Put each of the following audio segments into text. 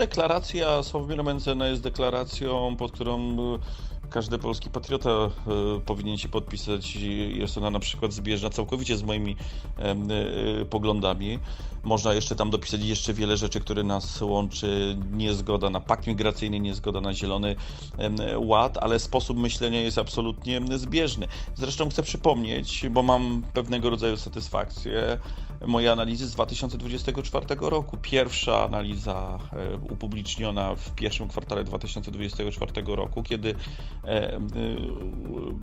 deklaracja Sławomira Mencena jest deklaracją, pod którą e, każdy polski patriota e, powinien się podpisać. Jest ona na przykład zbieżna całkowicie z moimi e, poglądami. Można jeszcze tam dopisać jeszcze wiele rzeczy, które nas łączy. Niezgoda na pakt migracyjny, niezgoda na zielony ład, ale sposób myślenia jest absolutnie zbieżny. Zresztą chcę przypomnieć, bo mam pewnego rodzaju satysfakcję, moje analizy z 2024 roku. Pierwsza analiza e, upubliczniona w pierwszym kwartale 2024 roku, kiedy e, e,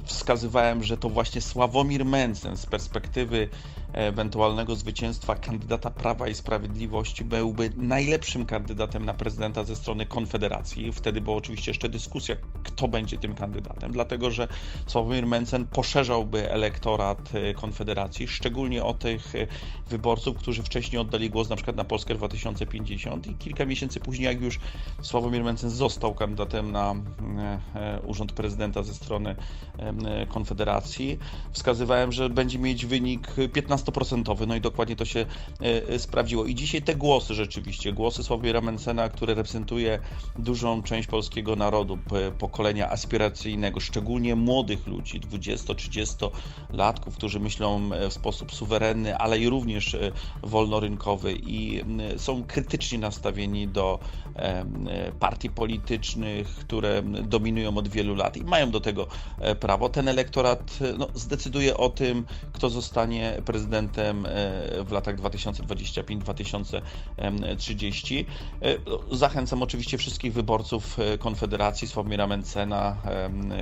wskazywałem, że to właśnie Sławomir Mencen z perspektywy ewentualnego zwycięstwa kandydata Prawa i Sprawiedliwości byłby najlepszym kandydatem na prezydenta ze strony Konfederacji. Wtedy była oczywiście jeszcze dyskusja, kto będzie tym kandydatem, dlatego że Sławomir Mencen poszerzałby elektorat e, Konfederacji, szczególnie o tych e, wyborców, którzy wcześniej oddali głos na przykład na Polskę 2050 i kilka miesięcy później, jak już Sławomir Mencen został kandydatem na e, urząd prezydenta ze strony Konfederacji, wskazywałem, że będzie mieć wynik 15%, no i dokładnie to się e, sprawdziło. I dzisiaj te głosy rzeczywiście, głosy Sławomira Mencena, które reprezentuje dużą część polskiego narodu, pokolenia aspiracyjnego, szczególnie młodych ludzi, 20-30 latków, którzy myślą e, w sposób suwerenny, ale i również e, wolnorynkowy i są krytycznie nastawieni do e, partii politycznych, które dominują od wielu lat i mają do tego e, prawo. Ten elektorat e, no, zdecyduje o tym, kto zostanie prezydentem e, w latach 2025-2030. E, Zachęcam oczywiście wszystkich wyborców e, Konfederacji, Sławomira Mencena,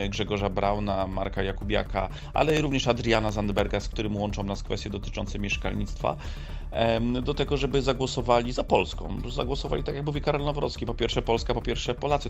Grzegorza Brauna, Marka Jakubiaka, ale również Adriana Zandberga, z którym łączą nas kwestie dotyczące mieszkalnictwa, do tego, żeby zagłosowali za Polską. Zagłosowali tak, jak mówi Karol Nawrocki, po pierwsze Polska, po pierwsze Polacy.